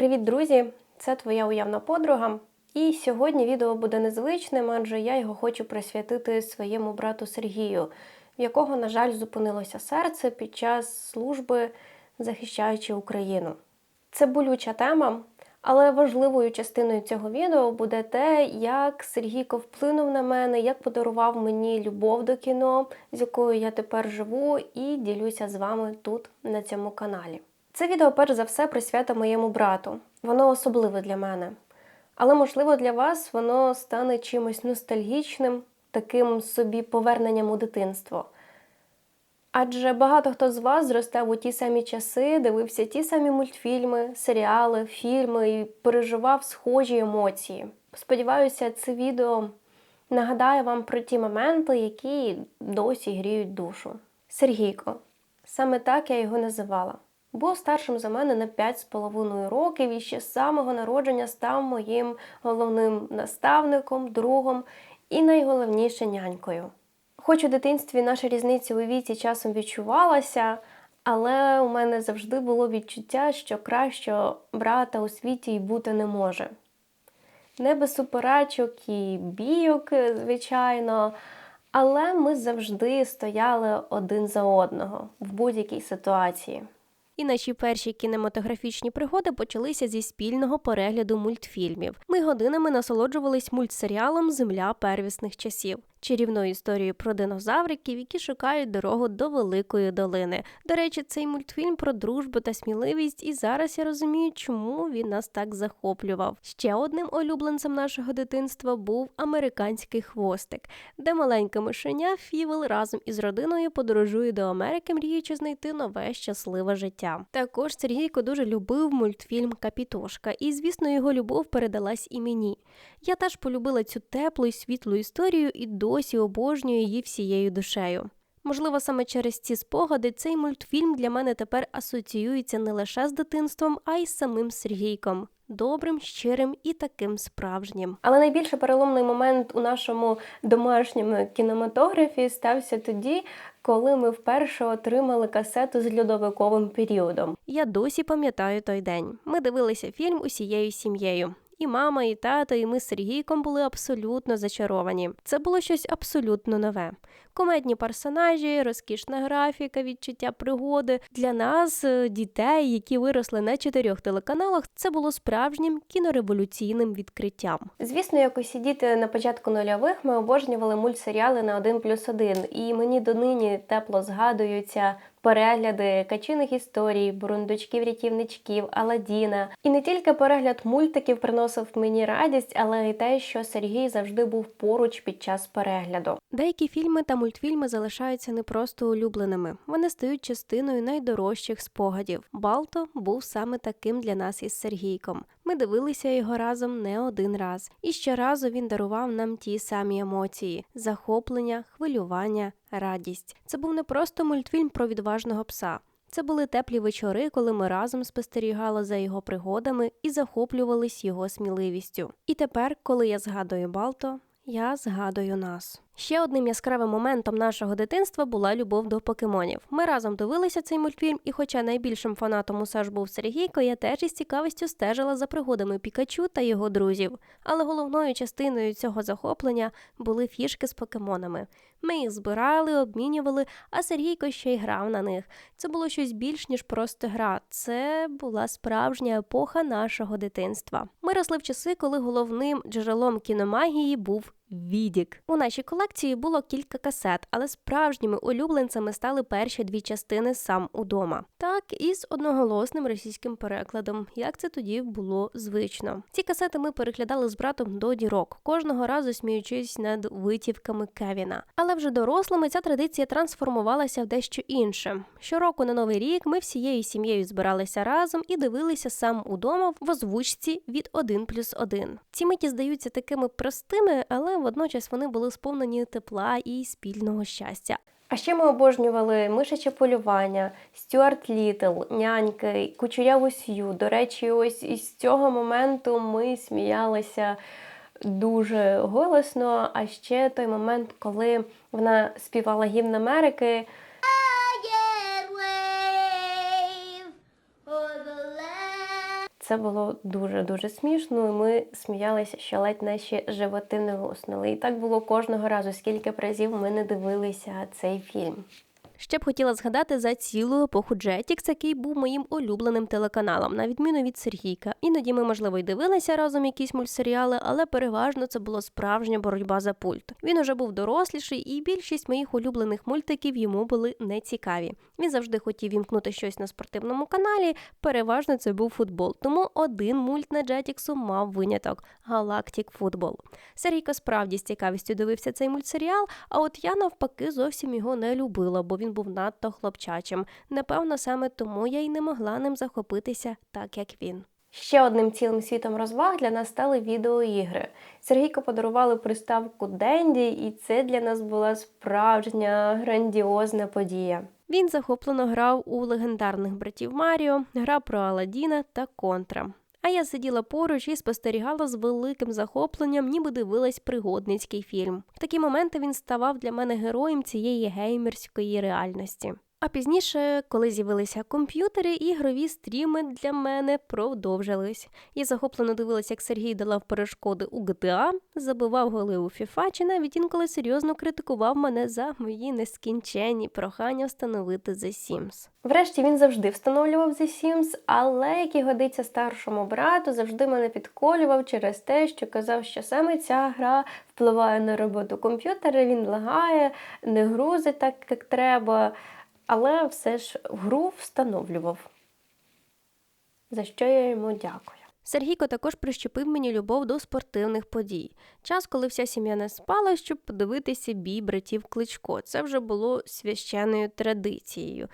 Привіт, друзі! Це твоя уявна подруга. І сьогодні відео буде незвичним, адже я його хочу присвятити своєму брату Сергію, в якого, на жаль, зупинилося серце під час служби, захищаючи Україну. Це болюча тема, але важливою частиною цього відео буде те, як Сергійко вплинув на мене, як подарував мені любов до кіно, з якою я тепер живу, і ділюся з вами тут, на цьому каналі. Це відео перш за все присвята моєму брату. Воно особливе для мене. Але, можливо, для вас воно стане чимось ностальгічним, таким собі поверненням у дитинство. Адже багато хто з вас зростав у ті самі часи, дивився ті самі мультфільми, серіали, фільми і переживав схожі емоції. Сподіваюся, це відео нагадає вам про ті моменти, які досі гріють душу. Сергійко, саме так я його називала. Був старшим за мене на 5,5 років і ще з самого народження став моїм головним наставником, другом і найголовніше нянькою. Хоч у дитинстві наша різниця у віці часом відчувалася, але у мене завжди було відчуття, що кращого брата у світі й бути не може. Не без суперечок і бійок, звичайно, але ми завжди стояли один за одного в будь-якій ситуації. І наші перші кінематографічні пригоди почалися зі спільного перегляду мультфільмів. Ми годинами насолоджувались мультсеріалом Земля первісних часів, чарівною історією про динозавриків, які шукають дорогу до великої долини. До речі, цей мультфільм про дружбу та сміливість, і зараз я розумію, чому він нас так захоплював. Ще одним улюбленцем нашого дитинства був американський хвостик, де маленьке мишеня Фівел разом із родиною подорожує до Америки, мріючи знайти нове щасливе життя. Також Сергійко дуже любив мультфільм Капітошка, і звісно, його любов передалась і мені. Я теж полюбила цю теплу і світлу історію і досі обожнюю її всією душею. Можливо, саме через ці спогади цей мультфільм для мене тепер асоціюється не лише з дитинством, а й з самим Сергійком. Добрим, щирим і таким справжнім. Але найбільше переломний момент у нашому домашньому кінематографі стався тоді, коли ми вперше отримали касету з льодовиковим періодом. Я досі пам'ятаю той день. Ми дивилися фільм усією сім'єю. І мама, і тато, і ми з Сергійком були абсолютно зачаровані. Це було щось абсолютно нове. Комедні персонажі, розкішна графіка, відчуття пригоди. Для нас, е, дітей, які виросли на чотирьох телеканалах, це було справжнім кінореволюційним відкриттям. Звісно, як усі діти на початку нульових ми обожнювали мультсеріали на 1 плюс 1, і мені донині тепло згадуються перегляди качиних історій, бурундучків-рятівничків, Аладдіна. І не тільки перегляд мультиків приносив мені радість, але й те, що Сергій завжди був поруч під час перегляду. Деякі фільми та мультфільми залишаються не просто улюбленими, вони стають частиною найдорожчих спогадів. Балто був саме таким для нас із Сергійком. Ми дивилися його разом не один раз, і щоразу він дарував нам ті самі емоції: захоплення, хвилювання, радість. Це був не просто мультфільм про відважного пса. Це були теплі вечори, коли ми разом спостерігали за його пригодами і захоплювались його сміливістю. І тепер, коли я згадую Балто, я згадую нас. Ще одним яскравим моментом нашого дитинства була любов до покемонів. Ми разом дивилися цей мультфільм, і, хоча найбільшим фанатом усе ж був Сергійко, я теж із цікавістю стежила за пригодами Пікачу та його друзів. Але головною частиною цього захоплення були фішки з покемонами. Ми їх збирали, обмінювали, а Сергійко ще й грав на них. Це було щось більш ніж просто гра. Це була справжня епоха нашого дитинства. Ми росли в часи, коли головним джерелом кіномагії був Відік. У нашій колекції було кілька касет, але справжніми улюбленцями стали перші дві частини сам удома. Так і з одноголосним російським перекладом, як це тоді було звично. Ці касети ми переглядали з братом до дірок, кожного разу сміючись над витівками Кевіна. Але вже дорослими ця традиція трансформувалася в дещо інше. Щороку на новий рік ми всією сім'єю збиралися разом і дивилися сам удома в озвучці від 1 плюс 1. Ці миті здаються такими простими, але водночас вони були сповнені тепла і спільного щастя. А ще ми обожнювали мишаче полювання, Стюарт Літл, няньки, кучеряву сью. До речі, ось із цього моменту ми сміялися дуже голосно. А ще той момент, коли вона співала гімн Америки. Це було дуже-дуже смішно. і Ми сміялися, що ледь наші животи не луснули. І так було кожного разу, скільки б разів ми не дивилися цей фільм. Ще б хотіла згадати за цілу епоху Jetix, який був моїм улюбленим телеканалом, на відміну від Сергійка. Іноді ми, можливо, й дивилися разом якісь мультсеріали, але переважно це була справжня боротьба за пульт. Він уже був доросліший, і більшість моїх улюблених мультиків йому були нецікаві. Він завжди хотів вімкнути щось на спортивному каналі. Переважно це був футбол. Тому один мульт на Jetix мав виняток Галактик Футбол. Сергійко справді з цікавістю дивився цей мультсеріал, а от я навпаки зовсім його не любила, бо він був надто хлопчачим. Напевно, саме тому я й не могла ним захопитися так, як він. Ще одним цілим світом розваг для нас стали відеоігри. Сергійко подарували приставку Денді, і це для нас була справжня грандіозна подія. Він захоплено грав у легендарних братів Маріо, гра про Аладдіна та Контра. А я сиділа поруч і спостерігала з великим захопленням, ніби дивилась пригодницький фільм. В такі моменти він ставав для мене героєм цієї геймерської реальності. А пізніше, коли з'явилися комп'ютери, ігрові стріми для мене продовжились. Я захоплено дивилася, як Сергій долав перешкоди у GTA, забивав голи у FIFA, чи навіть інколи серйозно критикував мене за мої нескінченні прохання встановити The Sims. Врешті він завжди встановлював The Sims, але як і годиться старшому брату, завжди мене підколював через те, що казав, що саме ця гра впливає на роботу комп'ютера, він лагає, не грузить так, як треба, але все ж гру встановлював. За що я йому дякую. Сергійко також прищепив мені любов до спортивних подій. Час, коли вся сім'я не спала, щоб подивитися бій братів Кличко. Це вже було священною традицією.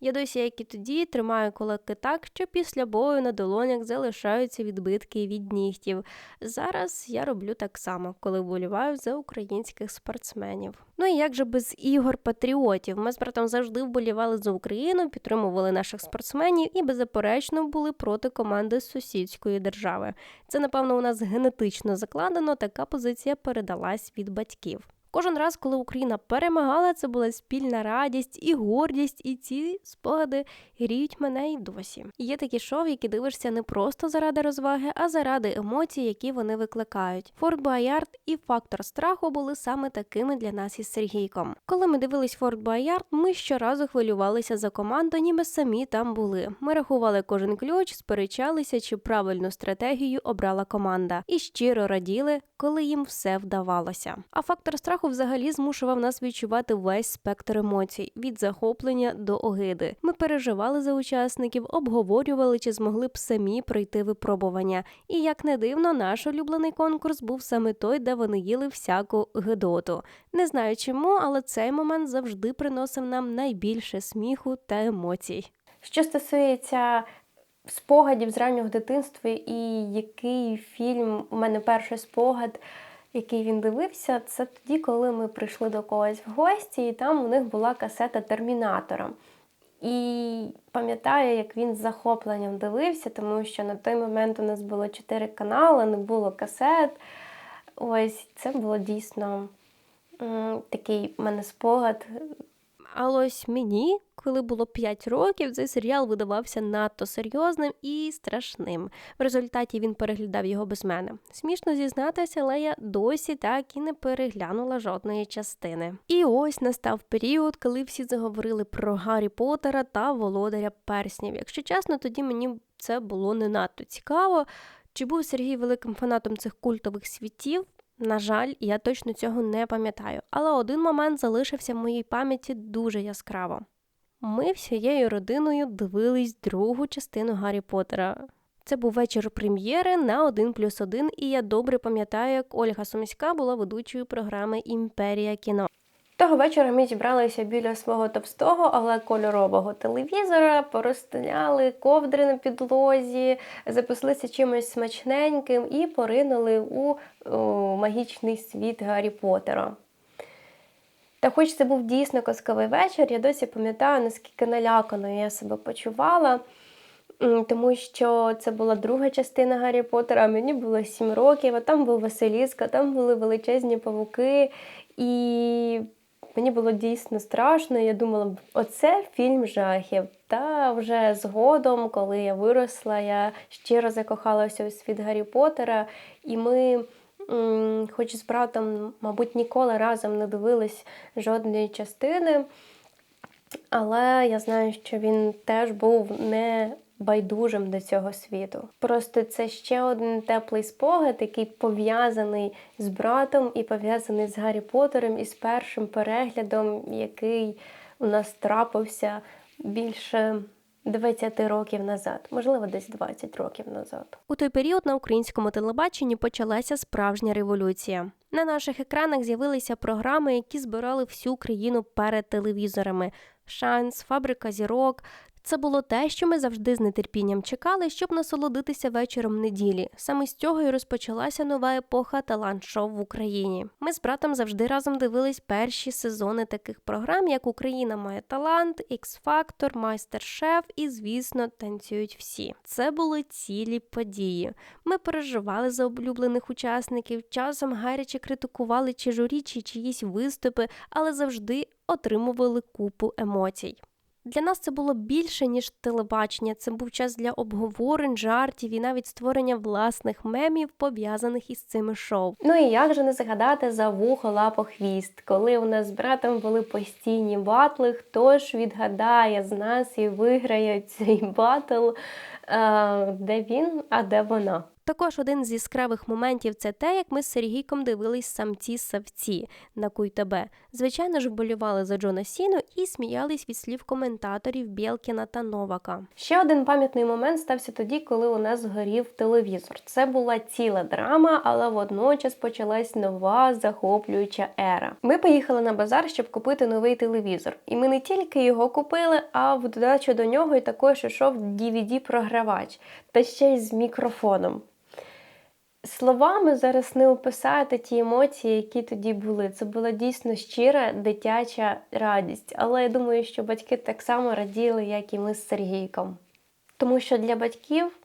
Я досі, як і тоді, тримаю кулаки так, що після бою на долонях залишаються відбитки від нігтів. Зараз я роблю так само, коли вболіваю за українських спортсменів. Ну і як же без ігор патріотів? Ми з братом завжди вболівали за Україну, підтримували наших спортсменів і беззаперечно були проти команди сусідської держави. Це, напевно, у нас генетично закладено. Така позиція передалась від батьків. Кожен раз, коли Україна перемагала, це була спільна радість і гордість, і ці спогади гріють мене й досі. Є такі шоу, які дивишся не просто заради розваги, а заради емоцій, які вони викликають. Форт Боярд і фактор страху були саме такими для нас із Сергійком. Коли ми дивились Форт Боярд, ми щоразу хвилювалися за команду, ніби самі там були. Ми рахували кожен ключ, сперечалися, чи правильну стратегію обрала команда, і щиро раділи, коли їм все вдавалося. А фактор страху взагалі змушував нас відчувати весь спектр емоцій від захоплення до огиди. Ми переживали за учасників, обговорювали, чи змогли б самі пройти випробування. І як не дивно, наш улюблений конкурс був саме той, де вони їли всяку гидоту. Не знаю чому, але цей момент завжди приносив нам найбільше сміху та емоцій. Що стосується спогадів з раннього дитинства і який фільм у мене перший спогад, який він дивився, це тоді, коли ми прийшли до когось в гості, і там у них була касета Термінатора. І пам'ятаю, як він з захопленням дивився, тому що на той момент у нас було чотири канали, не було касет. Ось це було дійсно такий в мене спогад. А ось мені, коли було 5 років, цей серіал видавався надто серйозним і страшним. В результаті він переглядав його без мене. Смішно зізнатися, але я досі так і не переглянула жодної частини. І ось настав період, коли всі заговорили про Гаррі Поттера та Володаря Перснів. Якщо чесно, тоді мені це було не надто цікаво. Чи був Сергій великим фанатом цих культових світів? На жаль, я точно цього не пам'ятаю, але один момент залишився в моїй пам'яті дуже яскраво. Ми всією родиною дивились другу частину Гаррі Поттера. Це був вечір прем'єри на 1 плюс 1, і я добре пам'ятаю, як Ольга Сумська була ведучою програми Імперія кіно. Того вечора ми зібралися біля свого товстого, але кольорового телевізора, порозстеляли ковдри на підлозі, запаслися чимось смачненьким і поринули у, у магічний світ Гаррі Поттера. Та хоч це був дійсно казковий вечір, я досі пам'ятаю, наскільки наляканою я себе почувала, тому що це була друга частина Гаррі Поттера, мені було 7 років, а там був Василіска, там були величезні павуки. І Мені було дійсно страшно. Я думала, оце фільм жахів. Та вже згодом, коли я виросла, я щиро закохалася у світ Гаррі Поттера, і ми, хоч з братом, мабуть, ніколи разом не дивились жодної частини. Але я знаю, що він теж був не байдужим до цього світу. Просто це ще один теплий спогад, який пов'язаний з братом і пов'язаний з Гаррі Поттером і з першим переглядом, який у нас трапився більше 20 років назад, можливо, десь 20 років назад. У той період на українському телебаченні почалася справжня революція. На наших екранах з'явилися програми, які збирали всю країну перед телевізорами: Шанс, Фабрика зірок. Це було те, що ми завжди з нетерпінням чекали, щоб насолодитися вечором неділі. Саме з цього і розпочалася нова епоха талант-шоу в Україні. Ми з братом завжди разом дивились перші сезони таких програм, як Україна має талант, Ікс-Фактор, Майстер-Шеф і, звісно, танцюють всі. Це були цілі події. Ми переживали за улюблених учасників, часом гаряче критикували чи журі, чи чиїсь виступи, але завжди отримували купу емоцій. Для нас це було більше, ніж телебачення. Це був час для обговорень, жартів і навіть створення власних мемів, пов'язаних із цими шоу. Ну і як же не згадати за вухо лапо хвіст, коли у нас з братом були постійні батли, хто ж відгадає з нас і виграє цей батл, е, де він, а де вона. Також один з яскравих моментів це те, як ми з Сергійком дивились самці савці на Куй тебе. Звичайно ж, вболівали за Джона Сіну і сміялись від слів коментаторів Бєлкіна та Новака. Ще один пам'ятний момент стався тоді, коли у нас згорів телевізор. Це була ціла драма, але водночас почалась нова захоплююча ера. Ми поїхали на базар, щоб купити новий телевізор. І ми не тільки його купили, а в додачу до нього і також ішов DVD-програвач, та ще й з мікрофоном. Словами зараз не описати ті емоції, які тоді були. Це була дійсно щира дитяча радість. Але я думаю, що батьки так само раділи, як і ми з Сергійком. Тому що для батьків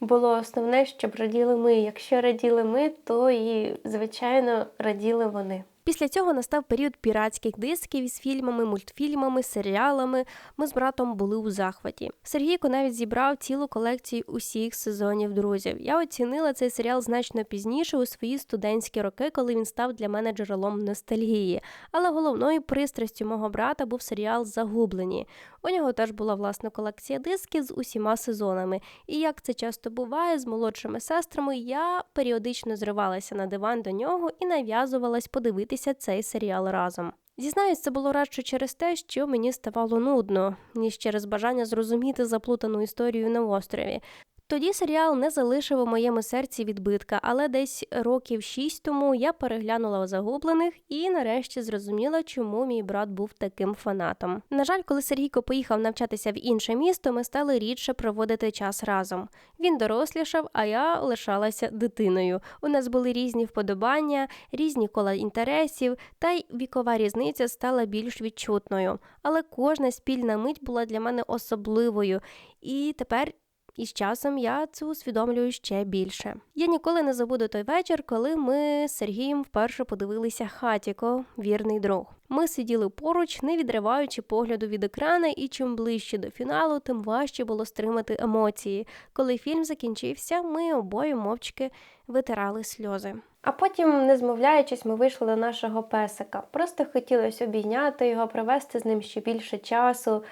було основне, щоб раділи ми. Якщо раділи ми, то і, звичайно, раділи вони. Після цього настав період піратських дисків із фільмами, мультфільмами, серіалами. Ми з братом були у захваті. Сергійко навіть зібрав цілу колекцію усіх сезонів друзів. Я оцінила цей серіал значно пізніше у свої студентські роки, коли він став для мене джерелом ностальгії. Але головною пристрастю мого брата був серіал Загублені. У нього теж була власна колекція дисків з усіма сезонами. І як це часто буває з молодшими сестрами, я періодично зривалася на диван до нього і нав'язувалась подивитися цей серіал разом. Зізнаюсь, це було радше через те, що мені ставало нудно, ніж через бажання зрозуміти заплутану історію на острові. Тоді серіал не залишив у моєму серці відбитка, але десь років шість тому я переглянула загублених і нарешті зрозуміла, чому мій брат був таким фанатом. На жаль, коли Сергійко поїхав навчатися в інше місто, ми стали рідше проводити час разом. Він дорослішав, а я лишалася дитиною. У нас були різні вподобання, різні кола інтересів, та й вікова різниця стала більш відчутною. Але кожна спільна мить була для мене особливою, і тепер. І з часом я це усвідомлюю ще більше. Я ніколи не забуду той вечір, коли ми з Сергієм вперше подивилися хатіко, вірний друг. Ми сиділи поруч, не відриваючи погляду від екрана, і чим ближче до фіналу, тим важче було стримати емоції. Коли фільм закінчився, ми обоє мовчки витирали сльози. А потім, не змовляючись, ми вийшли до нашого песика. Просто хотілося обійняти його, провести з ним ще більше часу.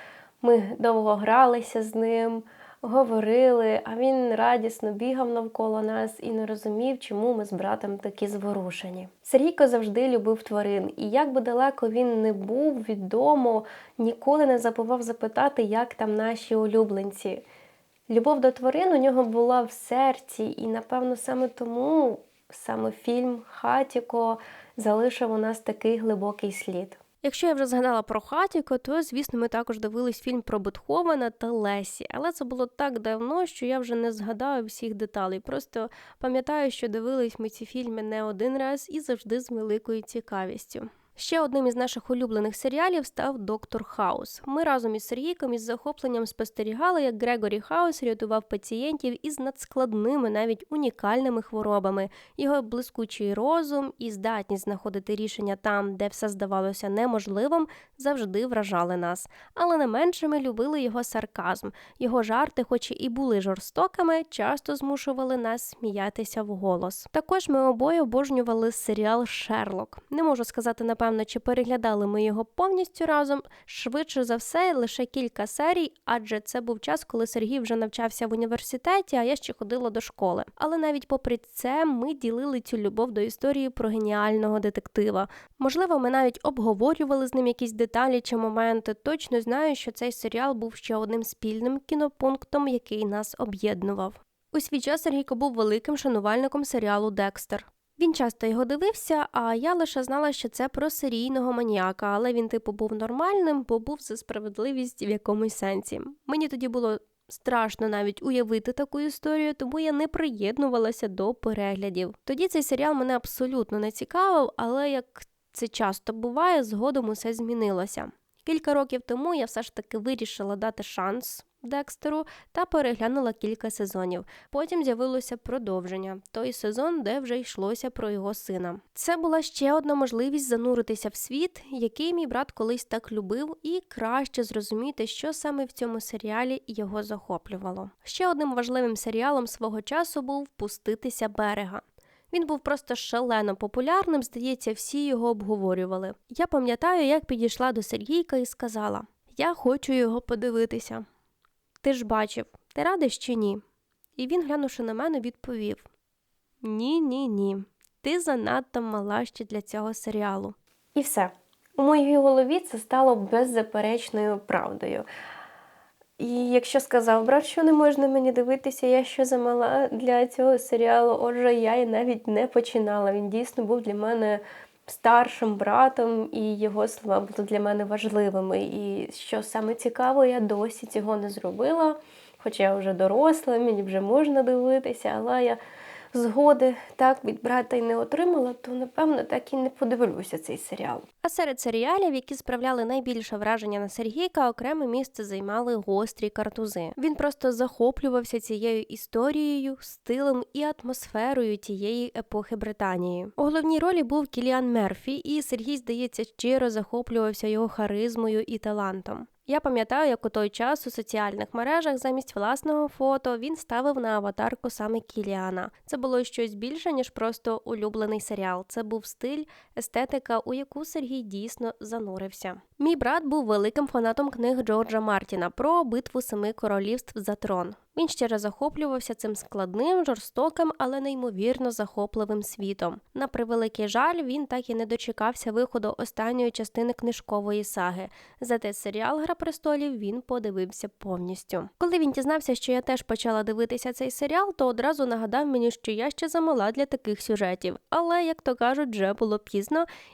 Ми довго гралися з ним, говорили, а він радісно бігав навколо нас і не розумів, чому ми з братом такі зворушені. Сергійко завжди любив тварин, і як би далеко він не був від дому, ніколи не забував запитати, як там наші улюбленці. Любов до тварин у нього була в серці, і, напевно, саме тому саме фільм Хатіко залишив у нас такий глибокий слід. Якщо я вже згадала про хатіко, то звісно ми також дивились фільм про Бетховена та Лесі, але це було так давно, що я вже не згадаю всіх деталей. Просто пам'ятаю, що дивились ми ці фільми не один раз і завжди з великою цікавістю. Ще одним із наших улюблених серіалів став Доктор Хаус. Ми разом із Сергійком із захопленням спостерігали, як Грегорі Хаус рятував пацієнтів із надскладними, навіть унікальними хворобами. Його блискучий розум і здатність знаходити рішення там, де все здавалося неможливим, завжди вражали нас. Але не менше ми любили його сарказм. Його жарти, хоч і були жорстокими, часто змушували нас сміятися вголос. Також ми обоє обожнювали серіал Шерлок. Не можу сказати напевно, чи переглядали ми його повністю разом. Швидше за все, лише кілька серій, адже це був час, коли Сергій вже навчався в університеті, а я ще ходила до школи. Але навіть попри це, ми ділили цю любов до історії про геніального детектива. Можливо, ми навіть обговорювали з ним якісь деталі чи моменти. Точно знаю, що цей серіал був ще одним спільним кінопунктом, який нас об'єднував. У свій час Сергійко був великим шанувальником серіалу Декстер. Він часто його дивився, а я лише знала, що це про серійного маніяка, але він, типу, був нормальним, бо був за справедливість в якомусь сенсі. Мені тоді було страшно навіть уявити таку історію, тому я не приєднувалася до переглядів. Тоді цей серіал мене абсолютно не цікавив, але як це часто буває, згодом усе змінилося. Кілька років тому я все ж таки вирішила дати шанс Декстеру та переглянула кілька сезонів. Потім з'явилося продовження той сезон, де вже йшлося про його сина. Це була ще одна можливість зануритися в світ, який мій брат колись так любив, і краще зрозуміти, що саме в цьому серіалі його захоплювало. Ще одним важливим серіалом свого часу був Пуститися берега. Він був просто шалено популярним, здається, всі його обговорювали. Я пам'ятаю, як підійшла до Сергійка і сказала: Я хочу його подивитися. Ти ж бачив, ти радиш чи ні? І він, глянувши на мене, відповів: Ні, ні, ні. Ти занадто мала ще для цього серіалу. І все. У моїй голові це стало беззаперечною правдою. І якщо сказав брат, що не можна мені дивитися, я що замала для цього серіалу, отже, я і навіть не починала. Він дійсно був для мене старшим братом, і його слова були для мене важливими. І що саме цікаво, я досі цього не зробила. Хоча я вже доросла, мені вже можна дивитися, але я згоди так від брата й не отримала, то напевно так і не подивлюся цей серіал. А серед серіалів, які справляли найбільше враження на Сергійка, окреме місце займали гострі картузи. Він просто захоплювався цією історією, стилем і атмосферою тієї епохи Британії. У головній ролі був Кіліан Мерфі, і Сергій, здається, щиро захоплювався його харизмою і талантом. Я пам'ятаю, як у той час у соціальних мережах замість власного фото він ставив на аватарку саме Кіліана. Це було щось більше, ніж просто улюблений серіал. Це був стиль, естетика, у яку Сергій дійсно занурився. Мій брат був великим фанатом книг Джорджа Мартіна про битву семи королівств за трон. Він щиро захоплювався цим складним, жорстоким, але неймовірно захопливим світом. На превеликий жаль, він так і не дочекався виходу останньої частини книжкової саги. Зате серіал Гра престолів він подивився повністю. Коли він дізнався, що я теж почала дивитися цей серіал, то одразу нагадав мені, що я ще замала для таких сюжетів. Але, як то кажуть, вже було пізно,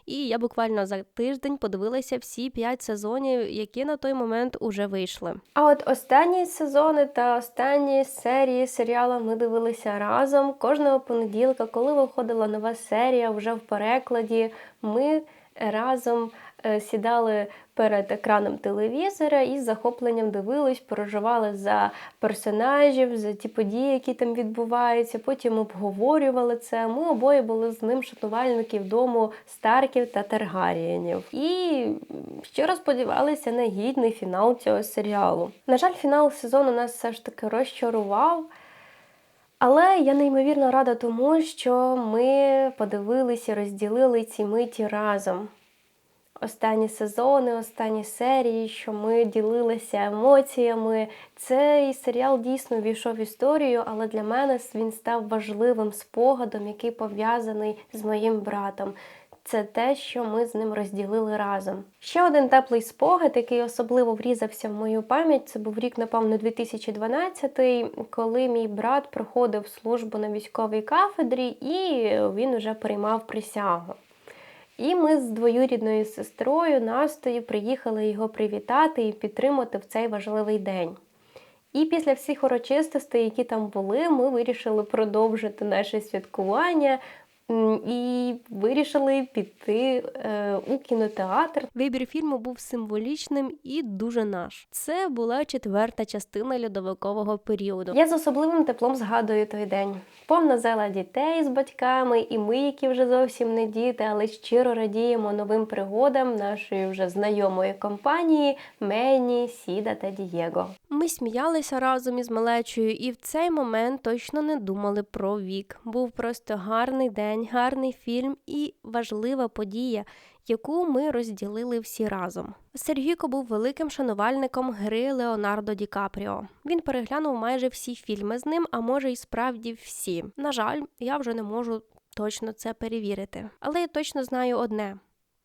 і я буквально за тиждень подивилася всі п'ять сезонів, які на той момент уже вийшли. А от останні сезони та останні серії серіалу ми дивилися разом. Кожного понеділка, коли виходила нова серія вже в перекладі, ми разом е, сідали перед екраном телевізора і з захопленням дивились, переживали за персонажів, за ті події, які там відбуваються. Потім обговорювали це. Ми обоє були з ним шанувальників дому Старків та Таргарієнів. І щиро сподівалися на гідний фінал цього серіалу. На жаль, фінал сезону нас все ж таки розчарував. Але я неймовірно рада тому, що ми подивилися, розділили ці миті разом. Останні сезони, останні серії, що ми ділилися емоціями. Цей серіал дійсно війшов в історію, але для мене він став важливим спогадом, який пов'язаний з моїм братом. Це те, що ми з ним розділили разом. Ще один теплий спогад, який особливо врізався в мою пам'ять, це був рік, напевно, 2012, коли мій брат проходив службу на військовій кафедрі і він вже приймав присягу. І ми з двоюрідною сестрою Настою приїхали його привітати і підтримати в цей важливий день. І після всіх урочистостей, які там були, ми вирішили продовжити наше святкування і вирішили піти е, у кінотеатр. Вибір фільму був символічним і дуже наш. Це була четверта частина льодовикового періоду. Я з особливим теплом згадую той день. Повна зала дітей з батьками, і ми, які вже зовсім не діти, але щиро радіємо новим пригодам нашої вже знайомої компанії Мені, Сіда та Дієго. Ми сміялися разом із малечою, і в цей момент точно не думали про вік. Був просто гарний день, гарний фільм і важлива подія, яку ми розділили всі разом. Сергійко був великим шанувальником гри Леонардо Ді Капріо. Він переглянув майже всі фільми з ним, а може й справді всі. На жаль, я вже не можу точно це перевірити. Але я точно знаю одне: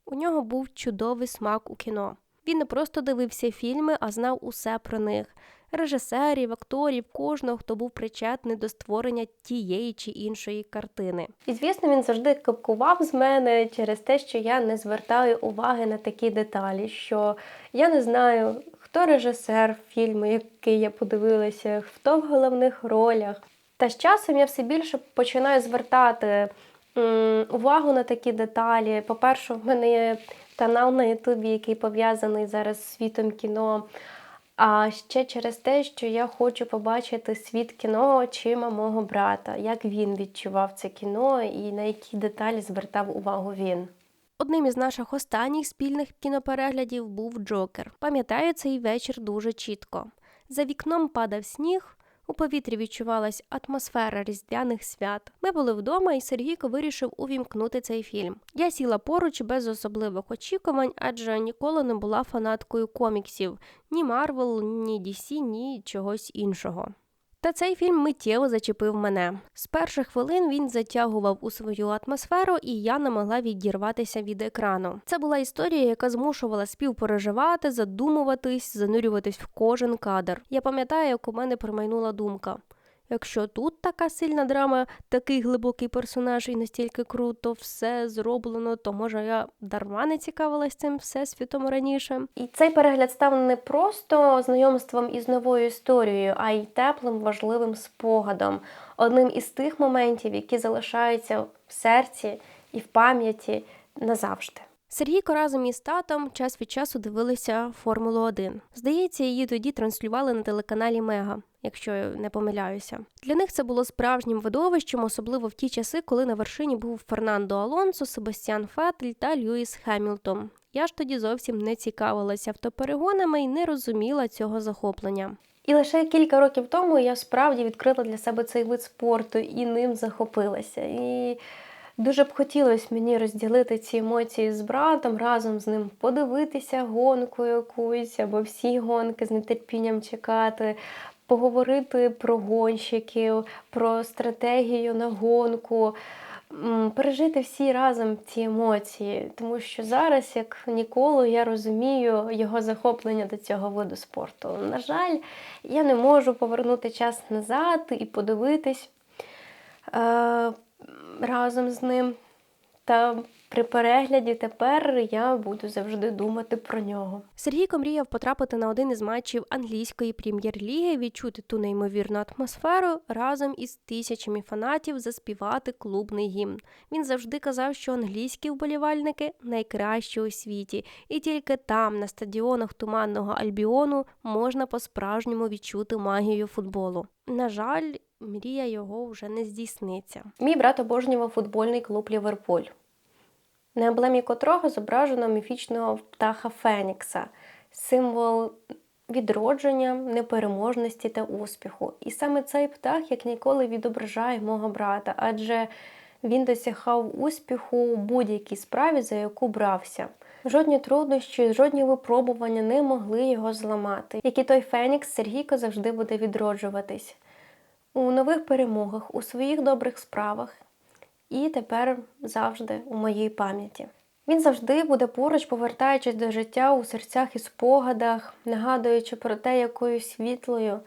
у нього був чудовий смак у кіно. Він не просто дивився фільми, а знав усе про них режисерів, акторів, кожного, хто був причетний до створення тієї чи іншої картини. І звісно, він завжди капкував з мене через те, що я не звертаю уваги на такі деталі, що я не знаю, хто режисер фільму, який я подивилася, хто в головних ролях. Та з часом я все більше починаю звертати увагу на такі деталі. По-перше, в мене є канал на Ютубі, який пов'язаний зараз з світом кіно. А ще через те, що я хочу побачити світ кіно очима мого брата, як він відчував це кіно і на які деталі звертав увагу він. Одним із наших останніх спільних кінопереглядів був Джокер. Пам'ятаю цей вечір дуже чітко. За вікном падав сніг, у повітрі відчувалась атмосфера різдвяних свят. Ми були вдома, і Сергійко вирішив увімкнути цей фільм. Я сіла поруч без особливих очікувань, адже ніколи не була фанаткою коміксів ні Марвел, ні DC, ні чогось іншого. Та цей фільм миттєво зачепив мене. З перших хвилин він затягував у свою атмосферу, і я не могла відірватися від екрану. Це була історія, яка змушувала співпереживати, задумуватись, занурюватись в кожен кадр. Я пам'ятаю, як у мене промайнула думка. Якщо тут така сильна драма, такий глибокий персонаж і настільки круто все зроблено, то може я дарма не цікавилась цим всесвітом раніше. І цей перегляд став не просто знайомством із новою історією, а й теплим важливим спогадом, одним із тих моментів, які залишаються в серці і в пам'яті назавжди. Сергійко разом із татом час від часу дивилися Формулу 1. Здається, її тоді транслювали на телеканалі Мега, якщо не помиляюся. Для них це було справжнім видовищем, особливо в ті часи, коли на вершині був Фернандо Алонсо, Себастьян Феттель та Льюіс Хемілтон. Я ж тоді зовсім не цікавилася автоперегонами і не розуміла цього захоплення. І лише кілька років тому я справді відкрила для себе цей вид спорту і ним захопилася. І дуже б хотілося мені розділити ці емоції з братом, разом з ним подивитися гонку якусь або всі гонки з нетерпінням чекати, поговорити про гонщиків, про стратегію на гонку. Пережити всі разом ці емоції, тому що зараз, як ніколи, я розумію його захоплення до цього виду спорту. На жаль, я не можу повернути час назад і подивитись е, разом з ним. Та при перегляді тепер я буду завжди думати про нього. Сергійко мріяв потрапити на один із матчів англійської прем'єр-ліги, відчути ту неймовірну атмосферу разом із тисячами фанатів заспівати клубний гімн. Він завжди казав, що англійські вболівальники найкращі у світі, і тільки там, на стадіонах туманного Альбіону, можна по-справжньому відчути магію футболу. На жаль, мрія його вже не здійсниться. Мій брат обожнював футбольний клуб Ліверпуль, на емблемі котрого зображено міфічного птаха Фенікса, символ відродження, непереможності та успіху. І саме цей птах як ніколи відображає мого брата, адже він досягав успіху у будь-якій справі, за яку брався. Жодні труднощі, жодні випробування не могли його зламати. Як і той Фенікс, Сергійко завжди буде відроджуватись у нових перемогах, у своїх добрих справах і тепер завжди у моїй пам'яті. Він завжди буде поруч, повертаючись до життя у серцях і спогадах, нагадуючи про те, якою світлою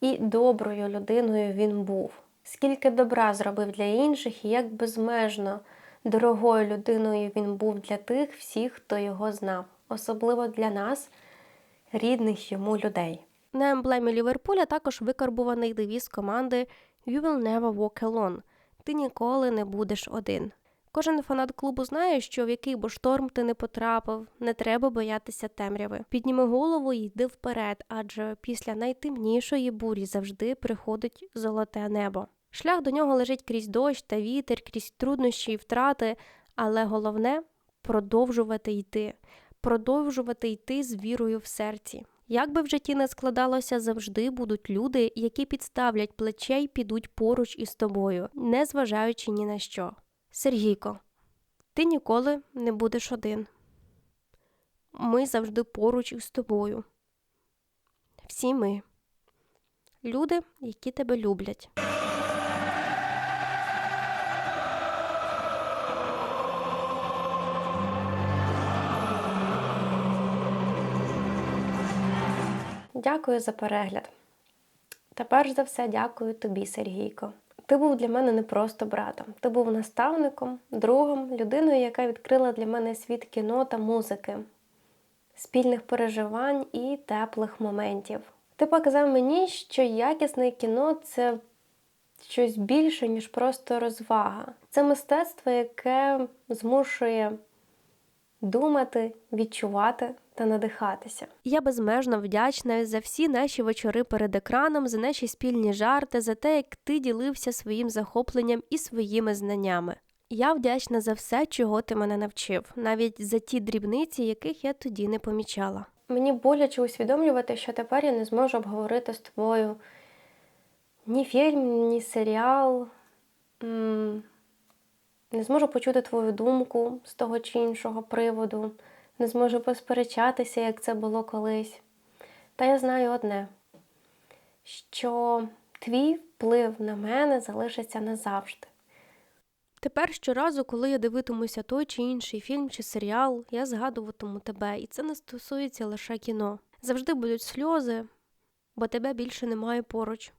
і доброю людиною він був. Скільки добра зробив для інших, і як безмежно дорогою людиною він був для тих всіх, хто його знав, особливо для нас, рідних йому людей. На емблемі Ліверпуля також викарбуваний девіз команди «You will never walk alone» – ти ніколи не будеш один. Кожен фанат клубу знає, що в який би шторм ти не потрапив, не треба боятися темряви. Підніми голову і йди вперед, адже після найтемнішої бурі завжди приходить золоте небо. Шлях до нього лежить крізь дощ та вітер, крізь труднощі і втрати, але головне продовжувати йти, продовжувати йти з вірою в серці. Як би в житті не складалося, завжди будуть люди, які підставлять плече й підуть поруч із тобою, не зважаючи ні на що. Сергійко, ти ніколи не будеш один. Ми завжди поруч із тобою. Всі ми. Люди, які тебе люблять. Дякую за перегляд. Та перш за все дякую тобі, Сергійко. Ти був для мене не просто братом, ти був наставником, другом, людиною, яка відкрила для мене світ кіно та музики, спільних переживань і теплих моментів. Ти показав мені, що якісне кіно це щось більше, ніж просто розвага. Це мистецтво, яке змушує думати, відчувати та надихатися. Я безмежно вдячна за всі наші вечори перед екраном, за наші спільні жарти, за те, як ти ділився своїм захопленням і своїми знаннями. Я вдячна за все, чого ти мене навчив, навіть за ті дрібниці, яких я тоді не помічала. Мені боляче усвідомлювати, що тепер я не зможу обговорити з тобою ні фільм, ні серіал. Не зможу почути твою думку з того чи іншого приводу, не зможу посперечатися, як це було колись. Та я знаю одне, що твій вплив на мене залишиться назавжди. Тепер щоразу, коли я дивитимуся той чи інший фільм чи серіал, я згадуватиму тебе, і це не стосується лише кіно. Завжди будуть сльози, бо тебе більше немає поруч.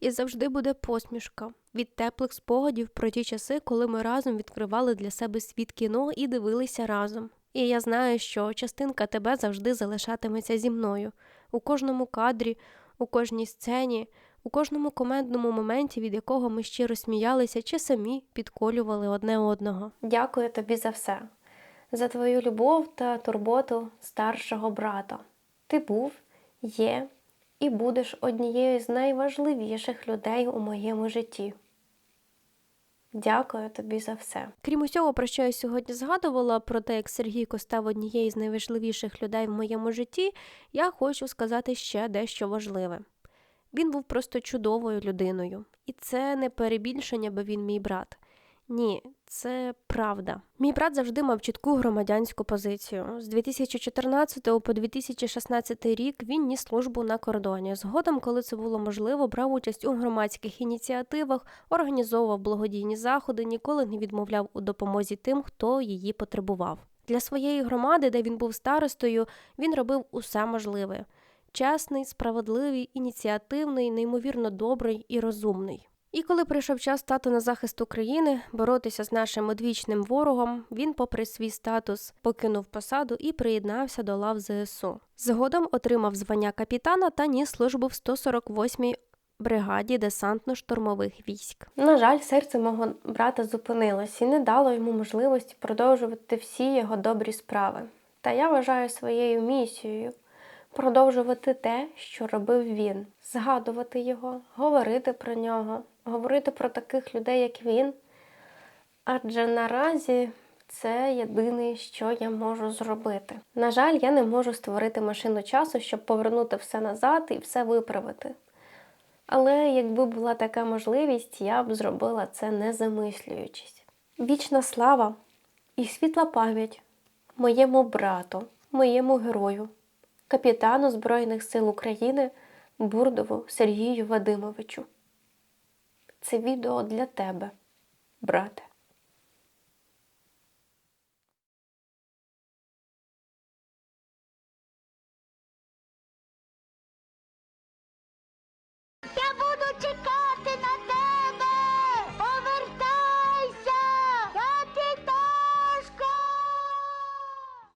І завжди буде посмішка від теплих спогадів про ті часи, коли ми разом відкривали для себе світ кіно і дивилися разом. І я знаю, що частинка тебе завжди залишатиметься зі мною у кожному кадрі, у кожній сцені, у кожному комендному моменті, від якого ми щиро сміялися чи самі підколювали одне одного. Дякую тобі за все, за твою любов та турботу старшого брата. Ти був, є і будеш однією з найважливіших людей у моєму житті. Дякую тобі за все. Крім усього, про що я сьогодні згадувала, про те, як Сергійко став однією з найважливіших людей в моєму житті, я хочу сказати ще дещо важливе. Він був просто чудовою людиною, і це не перебільшення, бо він мій брат. Ні, це правда. Мій брат завжди мав чітку громадянську позицію. З 2014 по 2016 рік він ніс службу на кордоні. Згодом, коли це було можливо, брав участь у громадських ініціативах, організовував благодійні заходи, ніколи не відмовляв у допомозі тим, хто її потребував. Для своєї громади, де він був старостою, він робив усе можливе: чесний, справедливий, ініціативний, неймовірно добрий і розумний. І коли прийшов час стати на захист України, боротися з нашим одвічним ворогом, він, попри свій статус, покинув посаду і приєднався до лав ЗСУ. Згодом отримав звання капітана та ніс службу в 148-й бригаді десантно-штурмових військ. На жаль, серце мого брата зупинилось і не дало йому можливості продовжувати всі його добрі справи. Та я вважаю своєю місією продовжувати те, що робив він, згадувати його, говорити про нього, говорити про таких людей, як він. Адже наразі це єдине, що я можу зробити. На жаль, я не можу створити машину часу, щоб повернути все назад і все виправити. Але якби була така можливість, я б зробила це не замислюючись. Вічна слава і світла пам'ять моєму брату, моєму герою, капітану Збройних сил України Бурдову Сергію Вадимовичу. Це відео для тебе, брате.